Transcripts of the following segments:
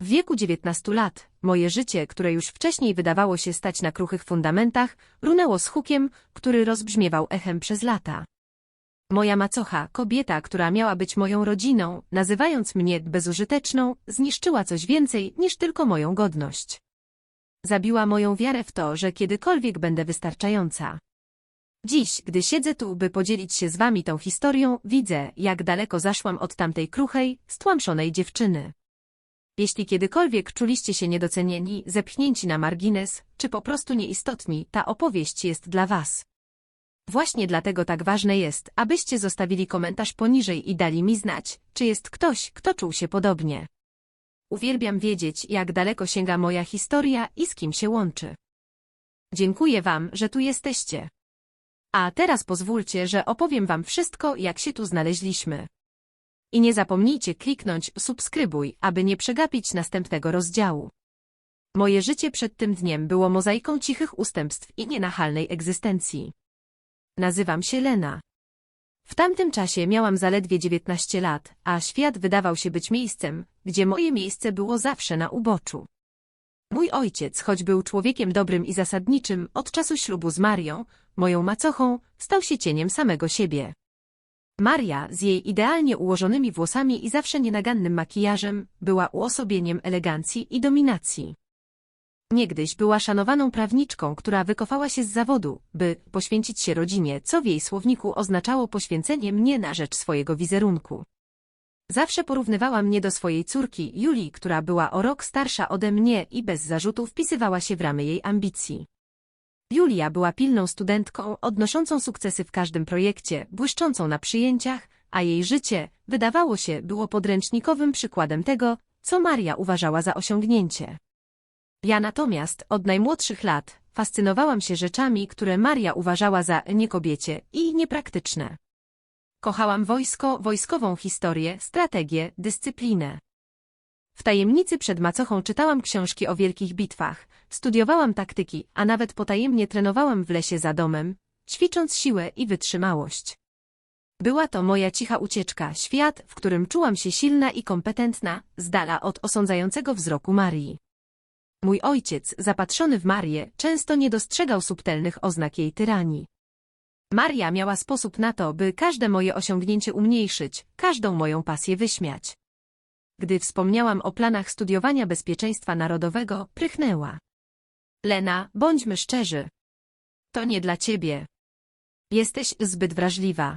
W wieku 19 lat, moje życie, które już wcześniej wydawało się stać na kruchych fundamentach, runęło z hukiem, który rozbrzmiewał echem przez lata. Moja macocha, kobieta, która miała być moją rodziną, nazywając mnie bezużyteczną, zniszczyła coś więcej niż tylko moją godność. Zabiła moją wiarę w to, że kiedykolwiek będę wystarczająca. Dziś, gdy siedzę tu, by podzielić się z wami tą historią, widzę, jak daleko zaszłam od tamtej kruchej, stłamszonej dziewczyny. Jeśli kiedykolwiek czuliście się niedocenieni, zepchnięci na margines, czy po prostu nieistotni, ta opowieść jest dla was. Właśnie dlatego tak ważne jest, abyście zostawili komentarz poniżej i dali mi znać, czy jest ktoś, kto czuł się podobnie. Uwielbiam wiedzieć, jak daleko sięga moja historia i z kim się łączy. Dziękuję wam, że tu jesteście. A teraz pozwólcie, że opowiem wam wszystko, jak się tu znaleźliśmy. I nie zapomnijcie kliknąć subskrybuj, aby nie przegapić następnego rozdziału. Moje życie przed tym dniem było mozaiką cichych ustępstw i nienachalnej egzystencji. Nazywam się Lena. W tamtym czasie miałam zaledwie 19 lat, a świat wydawał się być miejscem, gdzie moje miejsce było zawsze na uboczu. Mój ojciec, choć był człowiekiem dobrym i zasadniczym, od czasu ślubu z Marią, moją macochą, stał się cieniem samego siebie. Maria, z jej idealnie ułożonymi włosami i zawsze nienagannym makijażem, była uosobieniem elegancji i dominacji. Niegdyś była szanowaną prawniczką, która wykofała się z zawodu, by poświęcić się rodzinie, co w jej słowniku oznaczało poświęcenie mnie na rzecz swojego wizerunku. Zawsze porównywała mnie do swojej córki, Julii, która była o rok starsza ode mnie i bez zarzutu wpisywała się w ramy jej ambicji. Julia była pilną studentką, odnoszącą sukcesy w każdym projekcie, błyszczącą na przyjęciach, a jej życie, wydawało się, było podręcznikowym przykładem tego, co Maria uważała za osiągnięcie. Ja natomiast, od najmłodszych lat, fascynowałam się rzeczami, które Maria uważała za niekobiecie i niepraktyczne. Kochałam wojsko, wojskową historię, strategię, dyscyplinę. W tajemnicy przed macochą czytałam książki o wielkich bitwach, studiowałam taktyki, a nawet potajemnie trenowałam w lesie za domem, ćwicząc siłę i wytrzymałość. Była to moja cicha ucieczka, świat, w którym czułam się silna i kompetentna, z dala od osądzającego wzroku Marii. Mój ojciec, zapatrzony w Marię, często nie dostrzegał subtelnych oznak jej tyranii. Maria miała sposób na to, by każde moje osiągnięcie umniejszyć, każdą moją pasję wyśmiać. Gdy wspomniałam o planach studiowania bezpieczeństwa narodowego, prychnęła. Lena, bądźmy szczerzy. To nie dla ciebie. Jesteś zbyt wrażliwa.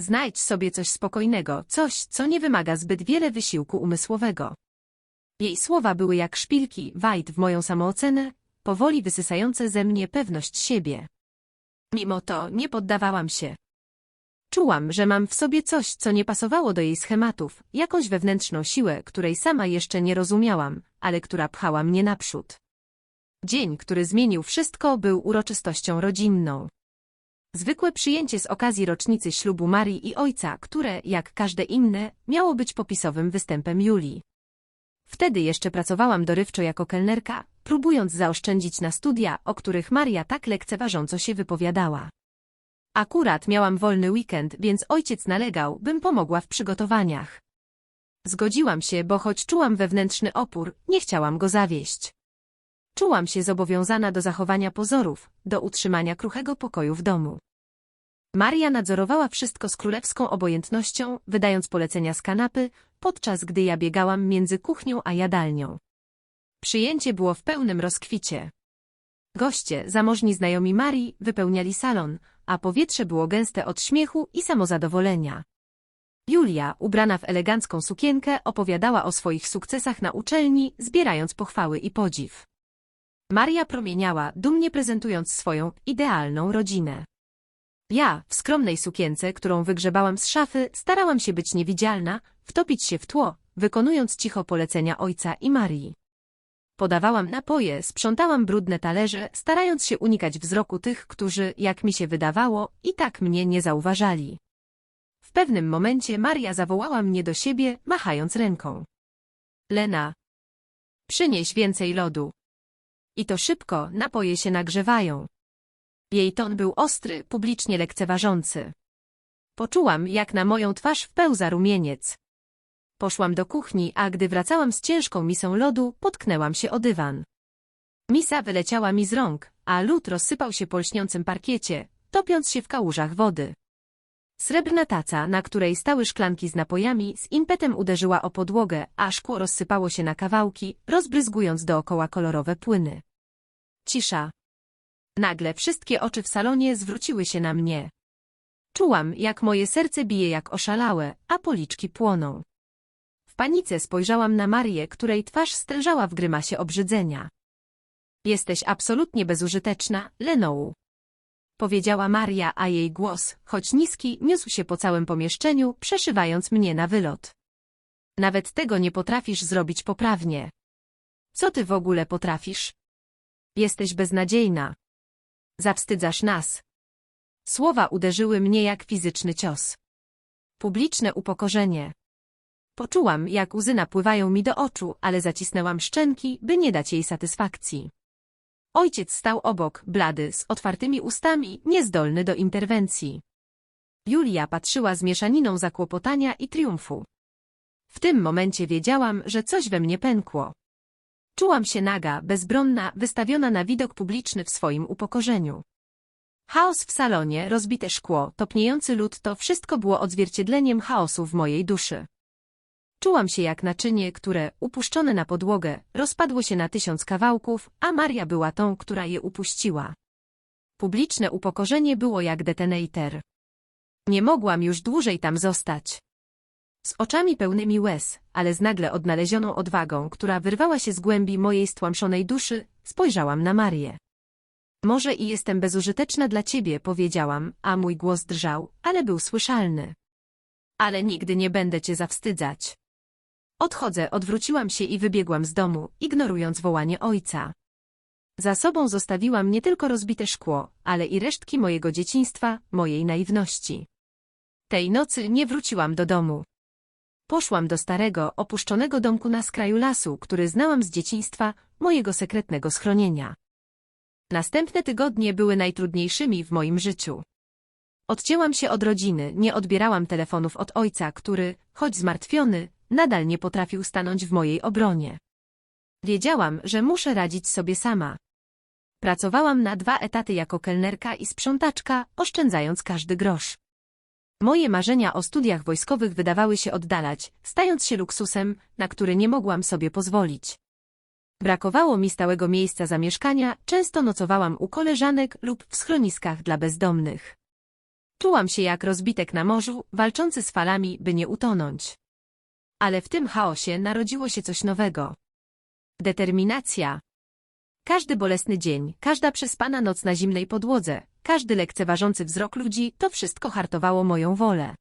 Znajdź sobie coś spokojnego, coś, co nie wymaga zbyt wiele wysiłku umysłowego. Jej słowa były jak szpilki, wajt w moją samoocenę, powoli wysysające ze mnie pewność siebie. Mimo to nie poddawałam się. Czułam, że mam w sobie coś, co nie pasowało do jej schematów, jakąś wewnętrzną siłę, której sama jeszcze nie rozumiałam, ale która pchała mnie naprzód. Dzień, który zmienił wszystko, był uroczystością rodzinną. Zwykłe przyjęcie z okazji rocznicy ślubu Marii i ojca, które, jak każde inne, miało być popisowym występem Julii. Wtedy jeszcze pracowałam dorywczo jako kelnerka, próbując zaoszczędzić na studia, o których Maria tak lekceważąco się wypowiadała. Akurat miałam wolny weekend, więc ojciec nalegał, bym pomogła w przygotowaniach. Zgodziłam się, bo choć czułam wewnętrzny opór, nie chciałam go zawieść. Czułam się zobowiązana do zachowania pozorów, do utrzymania kruchego pokoju w domu. Maria nadzorowała wszystko z królewską obojętnością, wydając polecenia z kanapy, podczas gdy ja biegałam między kuchnią a jadalnią. Przyjęcie było w pełnym rozkwicie. Goście, zamożni znajomi Marii, wypełniali salon, a powietrze było gęste od śmiechu i samozadowolenia. Julia, ubrana w elegancką sukienkę, opowiadała o swoich sukcesach na uczelni, zbierając pochwały i podziw. Maria promieniała, dumnie prezentując swoją idealną rodzinę. Ja, w skromnej sukience, którą wygrzebałam z szafy, starałam się być niewidzialna, wtopić się w tło, wykonując cicho polecenia ojca i Marii. Podawałam napoje, sprzątałam brudne talerze, starając się unikać wzroku tych, którzy, jak mi się wydawało, i tak mnie nie zauważali. W pewnym momencie Maria zawołała mnie do siebie, machając ręką. Lena, przynieś więcej lodu. I to szybko, napoje się nagrzewają. Jej ton był ostry, publicznie lekceważący. Poczułam, jak na moją twarz wpełza rumieniec. Poszłam do kuchni, a gdy wracałam z ciężką misą lodu, potknęłam się o dywan. Misa wyleciała mi z rąk, a lód rozsypał się po lśniącym parkiecie, topiąc się w kałużach wody. Srebrna taca, na której stały szklanki z napojami, z impetem uderzyła o podłogę, a szkło rozsypało się na kawałki, rozbryzgując dookoła kolorowe płyny. Cisza. Nagle wszystkie oczy w salonie zwróciły się na mnie. Czułam, jak moje serce bije jak oszalałe, a policzki płoną. W panice spojrzałam na Marię, której twarz stężała w grymasie obrzydzenia. Jesteś absolutnie bezużyteczna, Lenou. Powiedziała Maria, a jej głos, choć niski, niósł się po całym pomieszczeniu, przeszywając mnie na wylot. Nawet tego nie potrafisz zrobić poprawnie. Co ty w ogóle potrafisz? Jesteś beznadziejna. Zawstydzasz nas. Słowa uderzyły mnie jak fizyczny cios. Publiczne upokorzenie. Poczułam, jak łzy napływają mi do oczu, ale zacisnęłam szczęki, by nie dać jej satysfakcji. Ojciec stał obok, blady, z otwartymi ustami, niezdolny do interwencji. Julia patrzyła z mieszaniną zakłopotania i triumfu. W tym momencie wiedziałam, że coś we mnie pękło. Czułam się naga, bezbronna, wystawiona na widok publiczny w swoim upokorzeniu. Chaos w salonie, rozbite szkło, topniejący lód to wszystko było odzwierciedleniem chaosu w mojej duszy. Czułam się jak naczynie, które, upuszczone na podłogę, rozpadło się na tysiąc kawałków, a Maria była tą, która je upuściła. Publiczne upokorzenie było jak detonator. Nie mogłam już dłużej tam zostać. Z oczami pełnymi łez, ale z nagle odnalezioną odwagą, która wyrwała się z głębi mojej stłamszonej duszy, spojrzałam na Marię. Może i jestem bezużyteczna dla ciebie, powiedziałam, a mój głos drżał, ale był słyszalny. Ale nigdy nie będę cię zawstydzać. Odchodzę, odwróciłam się i wybiegłam z domu, ignorując wołanie ojca. Za sobą zostawiłam nie tylko rozbite szkło, ale i resztki mojego dzieciństwa, mojej naiwności. Tej nocy nie wróciłam do domu. Poszłam do starego, opuszczonego domku na skraju lasu, który znałam z dzieciństwa, mojego sekretnego schronienia. Następne tygodnie były najtrudniejszymi w moim życiu. Odcięłam się od rodziny, nie odbierałam telefonów od ojca, który, choć zmartwiony, nadal nie potrafił stanąć w mojej obronie. Wiedziałam, że muszę radzić sobie sama. Pracowałam na dwa etaty jako kelnerka i sprzątaczka, oszczędzając każdy grosz. Moje marzenia o studiach wojskowych wydawały się oddalać, stając się luksusem, na który nie mogłam sobie pozwolić. Brakowało mi stałego miejsca zamieszkania, często nocowałam u koleżanek lub w schroniskach dla bezdomnych. Czułam się jak rozbitek na morzu, walczący z falami, by nie utonąć. Ale w tym chaosie narodziło się coś nowego. Determinacja. Każdy bolesny dzień, każda przespana noc na zimnej podłodze, każdy lekceważący wzrok ludzi, to wszystko hartowało moją wolę.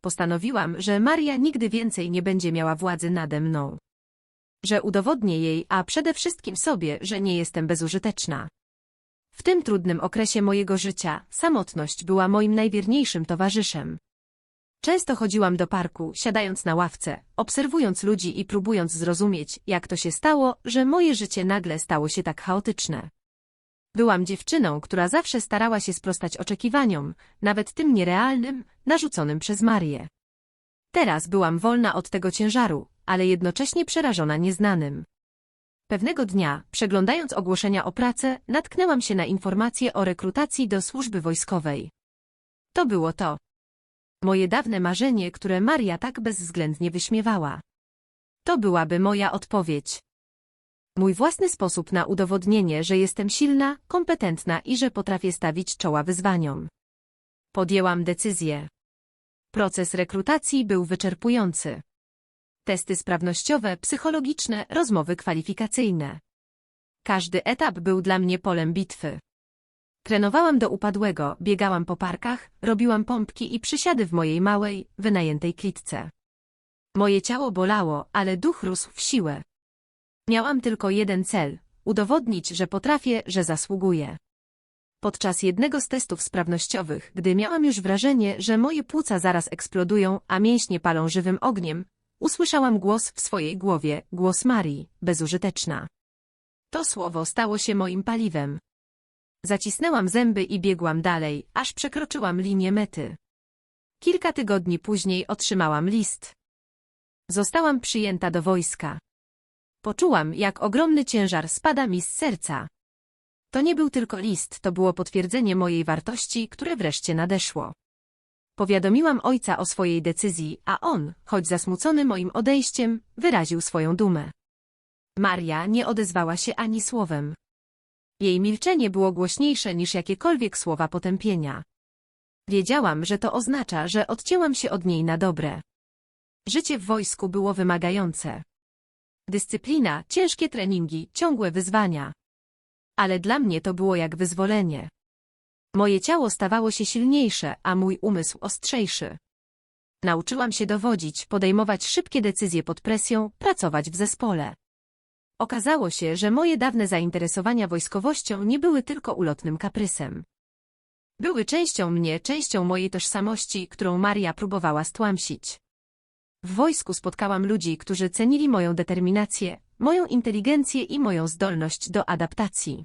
Postanowiłam, że Maria nigdy więcej nie będzie miała władzy nade mną. Że udowodnię jej, a przede wszystkim sobie, że nie jestem bezużyteczna. W tym trudnym okresie mojego życia samotność była moim najwierniejszym towarzyszem. Często chodziłam do parku, siadając na ławce, obserwując ludzi i próbując zrozumieć, jak to się stało, że moje życie nagle stało się tak chaotyczne. Byłam dziewczyną, która zawsze starała się sprostać oczekiwaniom, nawet tym nierealnym, narzuconym przez Marię. Teraz byłam wolna od tego ciężaru, ale jednocześnie przerażona nieznanym. Pewnego dnia, przeglądając ogłoszenia o pracę, natknęłam się na informacje o rekrutacji do służby wojskowej. To było to. Moje dawne marzenie, które Maria tak bezwzględnie wyśmiewała. To byłaby moja odpowiedź. Mój własny sposób na udowodnienie, że jestem silna, kompetentna i że potrafię stawić czoła wyzwaniom. Podjęłam decyzję. Proces rekrutacji był wyczerpujący. Testy sprawnościowe, psychologiczne, rozmowy kwalifikacyjne. Każdy etap był dla mnie polem bitwy. Trenowałam do upadłego, biegałam po parkach, robiłam pompki i przysiady w mojej małej, wynajętej klitce. Moje ciało bolało, ale duch rósł w siłę. Miałam tylko jeden cel – udowodnić, że potrafię, że zasługuję. Podczas jednego z testów sprawnościowych, gdy miałam już wrażenie, że moje płuca zaraz eksplodują, a mięśnie palą żywym ogniem, usłyszałam głos w swojej głowie, głos Marii, bezużyteczna. To słowo stało się moim paliwem. Zacisnęłam zęby i biegłam dalej, aż przekroczyłam linię mety. Kilka tygodni później otrzymałam list. Zostałam przyjęta do wojska. Poczułam, jak ogromny ciężar spada mi z serca. To nie był tylko list, to było potwierdzenie mojej wartości, które wreszcie nadeszło. Powiadomiłam ojca o swojej decyzji, a on, choć zasmucony moim odejściem, wyraził swoją dumę. Maria nie odezwała się ani słowem. Jej milczenie było głośniejsze niż jakiekolwiek słowa potępienia. Wiedziałam, że to oznacza, że odcięłam się od niej na dobre. Życie w wojsku było wymagające. Dyscyplina, ciężkie treningi, ciągłe wyzwania. Ale dla mnie to było jak wyzwolenie. Moje ciało stawało się silniejsze, a mój umysł ostrzejszy. Nauczyłam się dowodzić, podejmować szybkie decyzje pod presją, pracować w zespole. Okazało się, że moje dawne zainteresowania wojskowością nie były tylko ulotnym kaprysem. Były częścią mnie, częścią mojej tożsamości, którą Maria próbowała stłamsić. W wojsku spotkałam ludzi, którzy cenili moją determinację, moją inteligencję i moją zdolność do adaptacji.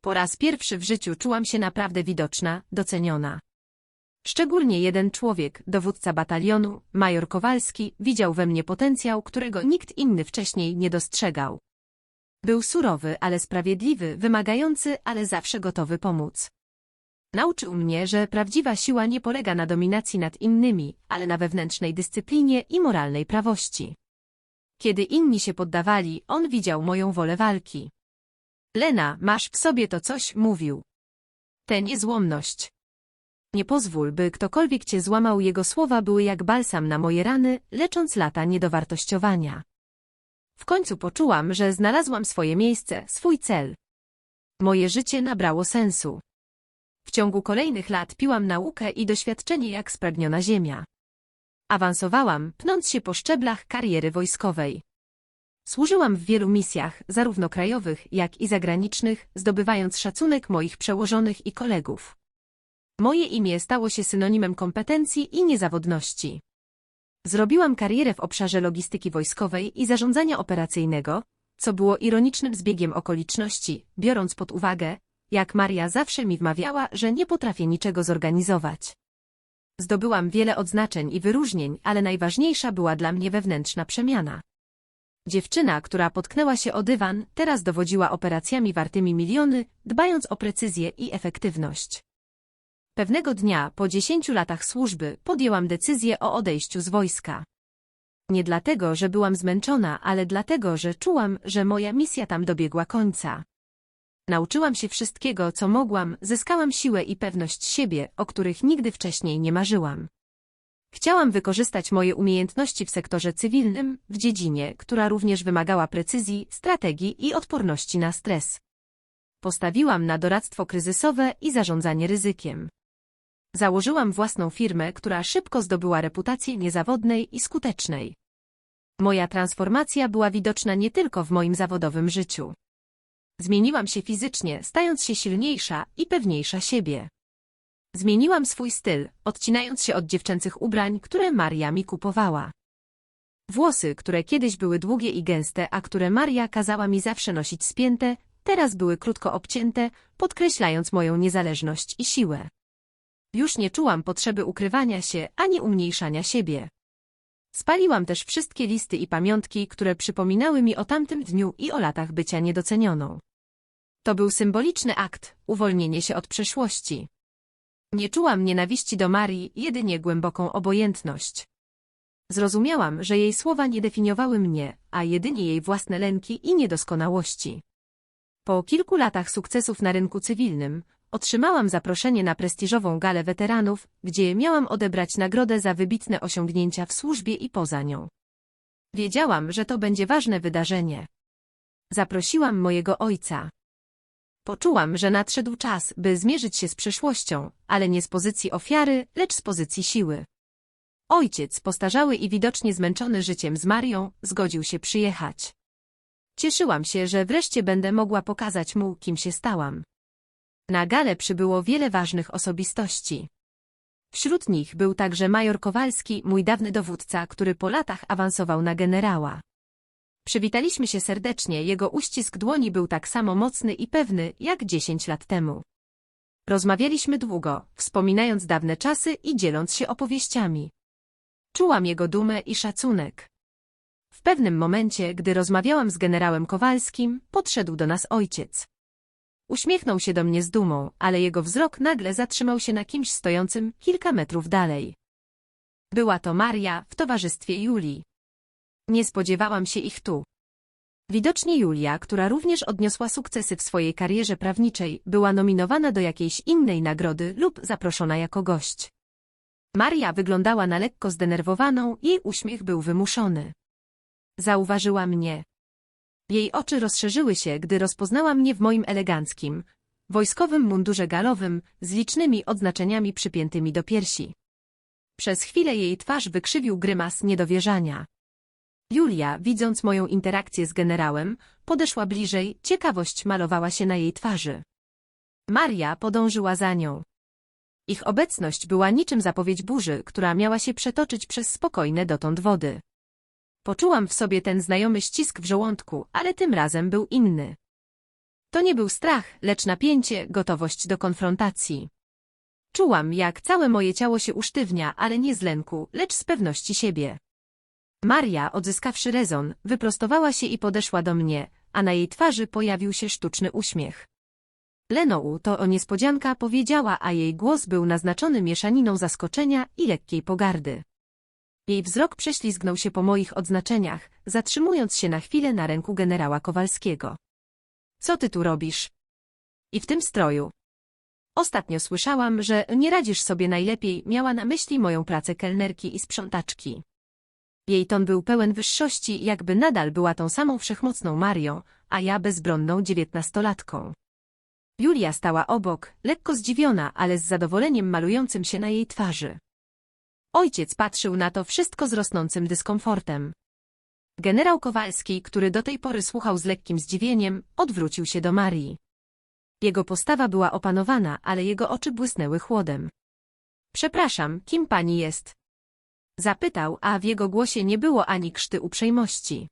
Po raz pierwszy w życiu czułam się naprawdę widoczna, doceniona. Szczególnie jeden człowiek, dowódca batalionu, major Kowalski, widział we mnie potencjał, którego nikt inny wcześniej nie dostrzegał. Był surowy, ale sprawiedliwy, wymagający, ale zawsze gotowy pomóc. Nauczył mnie, że prawdziwa siła nie polega na dominacji nad innymi, ale na wewnętrznej dyscyplinie i moralnej prawości. Kiedy inni się poddawali, on widział moją wolę walki. Lena, masz w sobie to coś, mówił. Tę niezłomność. Nie pozwól, by ktokolwiek cię złamał, jego słowa były jak balsam na moje rany, lecząc lata niedowartościowania. W końcu poczułam, że znalazłam swoje miejsce, swój cel. Moje życie nabrało sensu. W ciągu kolejnych lat piłam naukę i doświadczenie jak spragniona ziemia. Awansowałam, pnąc się po szczeblach kariery wojskowej. Służyłam w wielu misjach, zarówno krajowych, jak i zagranicznych, zdobywając szacunek moich przełożonych i kolegów. Moje imię stało się synonimem kompetencji i niezawodności. Zrobiłam karierę w obszarze logistyki wojskowej i zarządzania operacyjnego, co było ironicznym zbiegiem okoliczności, biorąc pod uwagę, jak Maria zawsze mi wmawiała, że nie potrafię niczego zorganizować. Zdobyłam wiele odznaczeń i wyróżnień, ale najważniejsza była dla mnie wewnętrzna przemiana. Dziewczyna, która potknęła się o dywan, teraz dowodziła operacjami wartymi miliony, dbając o precyzję i efektywność. Pewnego dnia, po dziesięciu latach służby, podjęłam decyzję o odejściu z wojska. Nie dlatego, że byłam zmęczona, ale dlatego, że czułam, że moja misja tam dobiegła końca. Nauczyłam się wszystkiego, co mogłam, zyskałam siłę i pewność siebie, o których nigdy wcześniej nie marzyłam. Chciałam wykorzystać moje umiejętności w sektorze cywilnym, w dziedzinie, która również wymagała precyzji, strategii i odporności na stres. Postawiłam na doradztwo kryzysowe i zarządzanie ryzykiem. Założyłam własną firmę, która szybko zdobyła reputację niezawodnej i skutecznej. Moja transformacja była widoczna nie tylko w moim zawodowym życiu. Zmieniłam się fizycznie, stając się silniejsza i pewniejsza siebie. Zmieniłam swój styl, odcinając się od dziewczęcych ubrań, które Maria mi kupowała. Włosy, które kiedyś były długie i gęste, a które Maria kazała mi zawsze nosić spięte, teraz były krótko obcięte, podkreślając moją niezależność i siłę. Już nie czułam potrzeby ukrywania się ani umniejszania siebie. Spaliłam też wszystkie listy i pamiątki, które przypominały mi o tamtym dniu i o latach bycia niedocenioną. To był symboliczny akt, uwolnienie się od przeszłości. Nie czułam nienawiści do Marii, jedynie głęboką obojętność. Zrozumiałam, że jej słowa nie definiowały mnie, a jedynie jej własne lęki i niedoskonałości. Po kilku latach sukcesów na rynku cywilnym, otrzymałam zaproszenie na prestiżową galę weteranów, gdzie miałam odebrać nagrodę za wybitne osiągnięcia w służbie i poza nią. Wiedziałam, że to będzie ważne wydarzenie. Zaprosiłam mojego ojca. Poczułam, że nadszedł czas, by zmierzyć się z przeszłością, ale nie z pozycji ofiary, lecz z pozycji siły. Ojciec, postarzały i widocznie zmęczony życiem z Marią, zgodził się przyjechać. Cieszyłam się, że wreszcie będę mogła pokazać mu, kim się stałam. Na galę przybyło wiele ważnych osobistości. Wśród nich był także major Kowalski, mój dawny dowódca, który po latach awansował na generała. Przywitaliśmy się serdecznie, jego uścisk dłoni był tak samo mocny i pewny, jak dziesięć lat temu. Rozmawialiśmy długo, wspominając dawne czasy i dzieląc się opowieściami. Czułam jego dumę i szacunek. W pewnym momencie, gdy rozmawiałam z generałem Kowalskim, podszedł do nas ojciec. Uśmiechnął się do mnie z dumą, ale jego wzrok nagle zatrzymał się na kimś stojącym kilka metrów dalej. Była to Maria w towarzystwie Julii. Nie spodziewałam się ich tu. Widocznie Julia, która również odniosła sukcesy w swojej karierze prawniczej, była nominowana do jakiejś innej nagrody lub zaproszona jako gość. Maria wyglądała na lekko zdenerwowaną, jej uśmiech był wymuszony. Zauważyła mnie. Jej oczy rozszerzyły się, gdy rozpoznała mnie w moim eleganckim, wojskowym mundurze galowym z licznymi odznaczeniami przypiętymi do piersi. Przez chwilę jej twarz wykrzywił grymas niedowierzania. Julia, widząc moją interakcję z generałem, podeszła bliżej, ciekawość malowała się na jej twarzy. Maria podążyła za nią. Ich obecność była niczym zapowiedź burzy, która miała się przetoczyć przez spokojne dotąd wody. Poczułam w sobie ten znajomy ścisk w żołądku, ale tym razem był inny. To nie był strach, lecz napięcie, gotowość do konfrontacji. Czułam, jak całe moje ciało się usztywnia, ale nie z lęku, lecz z pewności siebie. Maria, odzyskawszy rezon, wyprostowała się i podeszła do mnie, a na jej twarzy pojawił się sztuczny uśmiech. Lenou to o niespodzianka powiedziała, a jej głos był naznaczony mieszaniną zaskoczenia i lekkiej pogardy. Jej wzrok prześlizgnął się po moich odznaczeniach, zatrzymując się na chwilę na ręku generała Kowalskiego. Co ty tu robisz? I w tym stroju. Ostatnio słyszałam, że nie radzisz sobie najlepiej, miała na myśli moją pracę kelnerki i sprzątaczki. Jej ton był pełen wyższości, jakby nadal była tą samą wszechmocną Marią, a ja bezbronną dziewiętnastolatką. Julia stała obok, lekko zdziwiona, ale z zadowoleniem malującym się na jej twarzy. Ojciec patrzył na to wszystko z rosnącym dyskomfortem. Generał Kowalski, który do tej pory słuchał z lekkim zdziwieniem, odwrócił się do Marii. Jego postawa była opanowana, ale jego oczy błysnęły chłodem. Przepraszam, kim pani jest? Zapytał, a w jego głosie nie było ani krzty uprzejmości.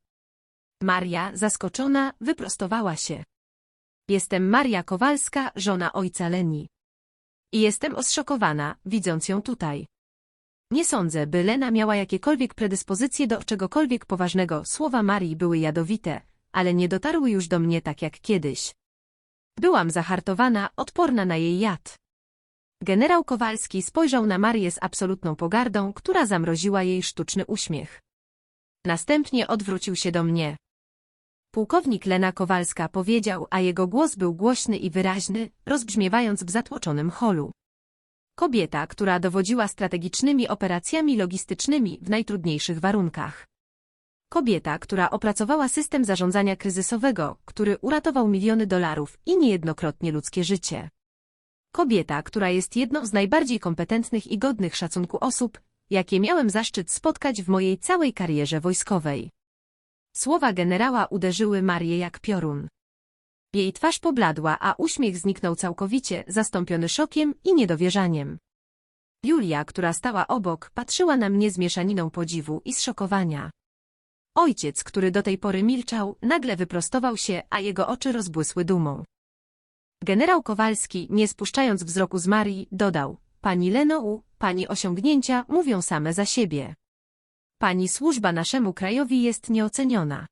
Maria, zaskoczona, wyprostowała się. Jestem Maria Kowalska, żona ojca Leni. I jestem oszokowana, widząc ją tutaj. Nie sądzę, by Lena miała jakiekolwiek predyspozycje do czegokolwiek poważnego. Słowa Marii były jadowite, ale nie dotarły już do mnie tak jak kiedyś. Byłam zahartowana, odporna na jej jad. Generał Kowalski spojrzał na Marię z absolutną pogardą, która zamroziła jej sztuczny uśmiech. Następnie odwrócił się do mnie. Pułkownik Lena Kowalska powiedział, a jego głos był głośny i wyraźny, rozbrzmiewając w zatłoczonym holu. Kobieta, która dowodziła strategicznymi operacjami logistycznymi w najtrudniejszych warunkach. Kobieta, która opracowała system zarządzania kryzysowego, który uratował miliony dolarów i niejednokrotnie ludzkie życie. Kobieta, która jest jedną z najbardziej kompetentnych i godnych szacunku osób, jakie miałem zaszczyt spotkać w mojej całej karierze wojskowej. Słowa generała uderzyły Marię jak piorun. Jej twarz pobladła, a uśmiech zniknął całkowicie, zastąpiony szokiem i niedowierzaniem. Julia, która stała obok, patrzyła na mnie z mieszaniną podziwu i zszokowania. Ojciec, który do tej pory milczał, nagle wyprostował się, a jego oczy rozbłysły dumą. Generał Kowalski, nie spuszczając wzroku z Marii, dodał, Pani Lenou, Pani osiągnięcia mówią same za siebie. Pani służba naszemu krajowi jest nieoceniona.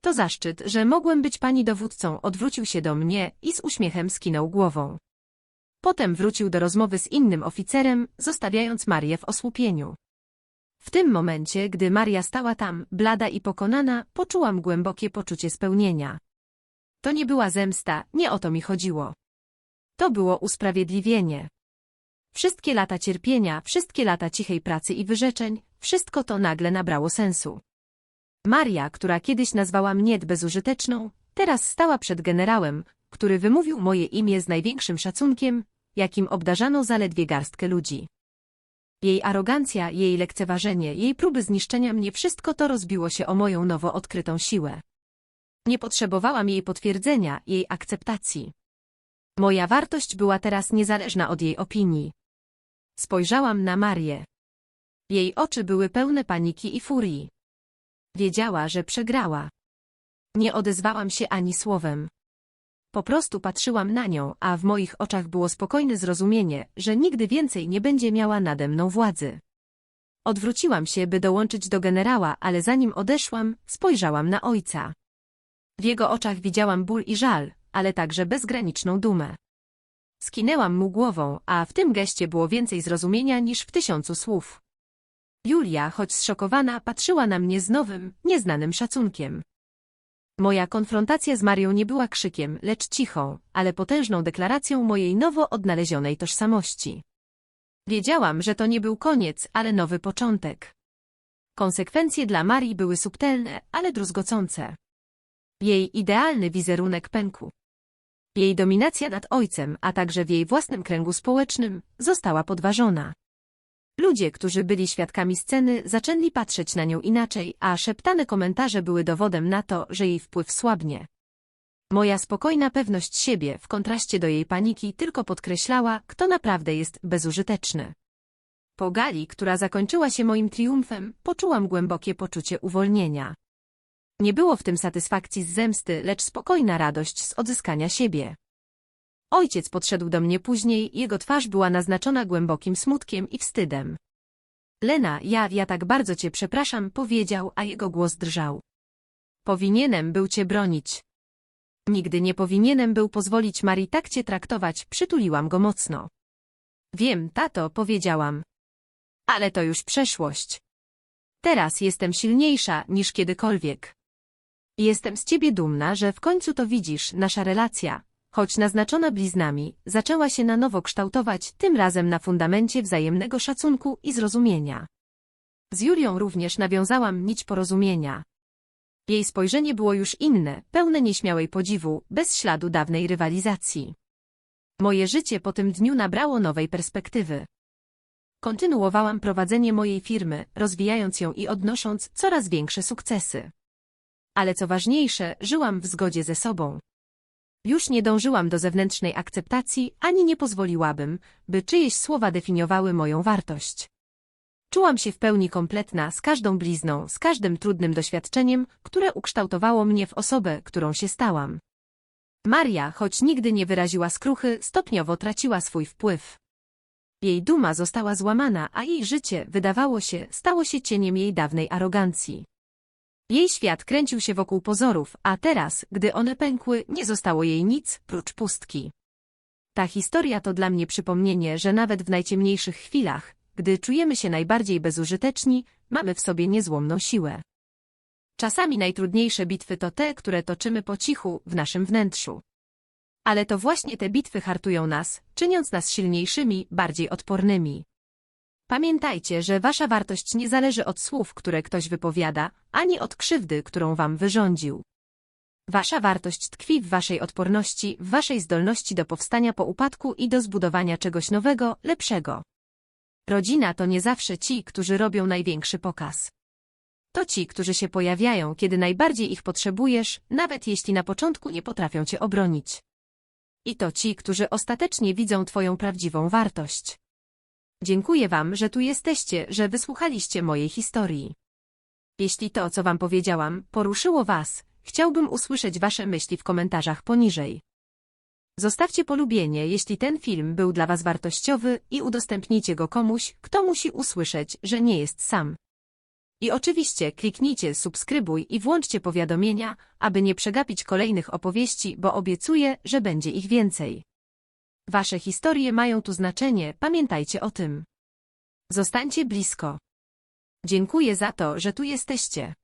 To zaszczyt, że mogłem być Pani dowódcą, odwrócił się do mnie i z uśmiechem skinął głową. Potem wrócił do rozmowy z innym oficerem, zostawiając Marię w osłupieniu. W tym momencie, gdy Maria stała tam, blada i pokonana, poczułam głębokie poczucie spełnienia. To nie była zemsta, nie o to mi chodziło. To było usprawiedliwienie. Wszystkie lata cierpienia, wszystkie lata cichej pracy i wyrzeczeń, wszystko to nagle nabrało sensu. Maria, która kiedyś nazwała mnie bezużyteczną, teraz stała przed generałem, który wymówił moje imię z największym szacunkiem, jakim obdarzano zaledwie garstkę ludzi. Jej arogancja, jej lekceważenie, jej próby zniszczenia mnie wszystko to rozbiło się o moją nowo odkrytą siłę. Nie potrzebowałam jej potwierdzenia, jej akceptacji. Moja wartość była teraz niezależna od jej opinii. Spojrzałam na Marię. Jej oczy były pełne paniki i furii. Wiedziała, że przegrała. Nie odezwałam się ani słowem. Po prostu patrzyłam na nią, a w moich oczach było spokojne zrozumienie, że nigdy więcej nie będzie miała nade mną władzy. Odwróciłam się, by dołączyć do generała, ale zanim odeszłam, spojrzałam na ojca. W jego oczach widziałam ból i żal, ale także bezgraniczną dumę. Skinęłam mu głową, a w tym geście było więcej zrozumienia niż w tysiącu słów. Julia, choć zszokowana, patrzyła na mnie z nowym, nieznanym szacunkiem. Moja konfrontacja z Marią nie była krzykiem, lecz cichą, ale potężną deklaracją mojej nowo odnalezionej tożsamości. Wiedziałam, że to nie był koniec, ale nowy początek. Konsekwencje dla Marii były subtelne, ale druzgocące. Jej idealny wizerunek pękł. Jej dominacja nad ojcem, a także w jej własnym kręgu społecznym, została podważona. Ludzie, którzy byli świadkami sceny, zaczęli patrzeć na nią inaczej, a szeptane komentarze były dowodem na to, że jej wpływ słabnie. Moja spokojna pewność siebie w kontraście do jej paniki tylko podkreślała, kto naprawdę jest bezużyteczny. Po gali, która zakończyła się moim triumfem, poczułam głębokie poczucie uwolnienia. Nie było w tym satysfakcji z zemsty, lecz spokojna radość z odzyskania siebie. Ojciec podszedł do mnie później, jego twarz była naznaczona głębokim smutkiem i wstydem. Lena, ja, ja tak bardzo cię przepraszam, powiedział, a jego głos drżał. Powinienem był cię bronić. Nigdy nie powinienem był pozwolić Marii tak cię traktować, przytuliłam go mocno. Wiem, tato, powiedziałam. Ale to już przeszłość. Teraz jestem silniejsza niż kiedykolwiek. Jestem z ciebie dumna, że w końcu to widzisz, nasza relacja, choć naznaczona bliznami, zaczęła się na nowo kształtować, tym razem na fundamencie wzajemnego szacunku i zrozumienia. Z Julią również nawiązałam nić porozumienia. Jej spojrzenie było już inne, pełne nieśmiałej podziwu, bez śladu dawnej rywalizacji. Moje życie po tym dniu nabrało nowej perspektywy. Kontynuowałam prowadzenie mojej firmy, rozwijając ją i odnosząc coraz większe sukcesy. Ale co ważniejsze, żyłam w zgodzie ze sobą. Już nie dążyłam do zewnętrznej akceptacji, ani nie pozwoliłabym, by czyjeś słowa definiowały moją wartość. Czułam się w pełni kompletna z każdą blizną, z każdym trudnym doświadczeniem, które ukształtowało mnie w osobę, którą się stałam. Maria, choć nigdy nie wyraziła skruchy, stopniowo traciła swój wpływ. Jej duma została złamana, a jej życie, wydawało się, stało się cieniem jej dawnej arogancji. Jej świat kręcił się wokół pozorów, a teraz, gdy one pękły, nie zostało jej nic, prócz pustki. Ta historia to dla mnie przypomnienie, że nawet w najciemniejszych chwilach, gdy czujemy się najbardziej bezużyteczni, mamy w sobie niezłomną siłę. Czasami najtrudniejsze bitwy to te, które toczymy po cichu, w naszym wnętrzu. Ale to właśnie te bitwy hartują nas, czyniąc nas silniejszymi, bardziej odpornymi. Pamiętajcie, że wasza wartość nie zależy od słów, które ktoś wypowiada, ani od krzywdy, którą wam wyrządził. Wasza wartość tkwi w waszej odporności, w waszej zdolności do powstania po upadku i do zbudowania czegoś nowego, lepszego. Rodzina to nie zawsze ci, którzy robią największy pokaz. To ci, którzy się pojawiają, kiedy najbardziej ich potrzebujesz, nawet jeśli na początku nie potrafią cię obronić. I to ci, którzy ostatecznie widzą twoją prawdziwą wartość. Dziękuję wam, że tu jesteście, że wysłuchaliście mojej historii. Jeśli to, co wam powiedziałam, poruszyło was, chciałbym usłyszeć wasze myśli w komentarzach poniżej. Zostawcie polubienie, jeśli ten film był dla was wartościowy i udostępnijcie go komuś, kto musi usłyszeć, że nie jest sam. I oczywiście kliknijcie subskrybuj i włączcie powiadomienia, aby nie przegapić kolejnych opowieści, bo obiecuję, że będzie ich więcej. Wasze historie mają tu znaczenie, pamiętajcie o tym. Zostańcie blisko. Dziękuję za to, że tu jesteście.